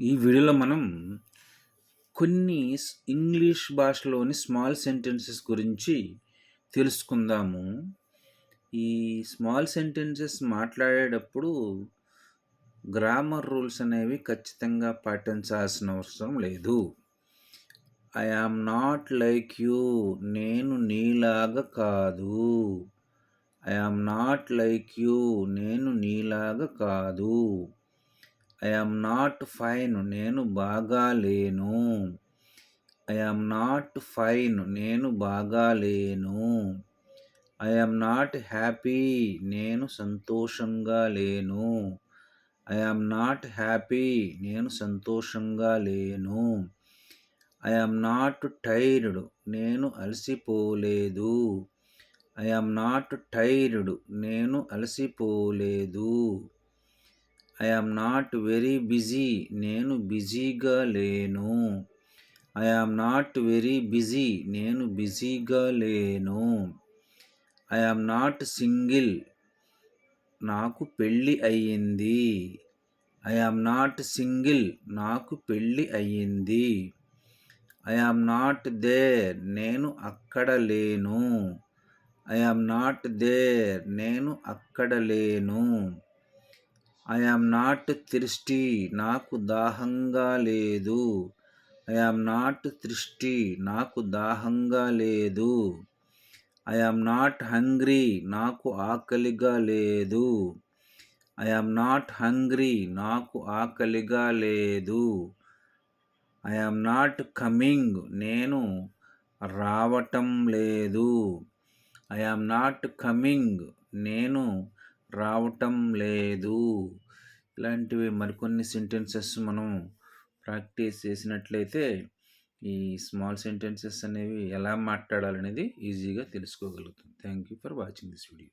ఈ వీడియోలో మనం కొన్ని ఇంగ్లీష్ భాషలోని స్మాల్ సెంటెన్సెస్ గురించి తెలుసుకుందాము. ఈ స్మాల్ సెంటెన్సెస్ మాట్లాడేటప్పుడు గ్రామర్ రూల్స్ అనేవి ఖచ్చితంగా పాటించాల్సిన అవసరం లేదు. I am not like you. నేను నీలాగా కాదు. I am not like you. నేను నీలాగా కాదు. I am not fine. నేను బాగాలేను. I am not fine. నేను బాగాలేను. I am not happy. నేను సంతోషంగా లేను. I am not happy. నేను సంతోషంగా లేను. I am not tired. నేను అలసిపోలేదు. I am not tired. నేను అలసిపోలేదు. I not very busy. నేను బిజీగా లేను. I am not very busy. నేను బిజీగా లేను. I am not single. నాకు పెళ్ళి అయ్యింది. I am not single. నాకు పెళ్ళి అయ్యింది. I am not there. నేను అక్కడ లేను. I am not there. నేను అక్కడ లేను. I am not thirsty. నాకు దాహంగా లేదు. I am not thirsty. నాకు దాహంగా లేదు. I am not hungry. నాకు ఆకలిగా లేదు. I am not hungry. నాకు ఆకలిగా లేదు. I am not coming. నేను రావటం లేదు. I am not coming. నేను రావటం లేదు. ఇలాంటివి మరికొన్ని సెంటెన్సెస్ మనం ప్రాక్టీస్ చేసినట్లయితే ఈ స్మాల్ సెంటెన్సెస్ అనేవి ఎలా మాట్లాడాలనేది ఈజీగా తెలుసుకోగలుగుతాం thank you for watching this video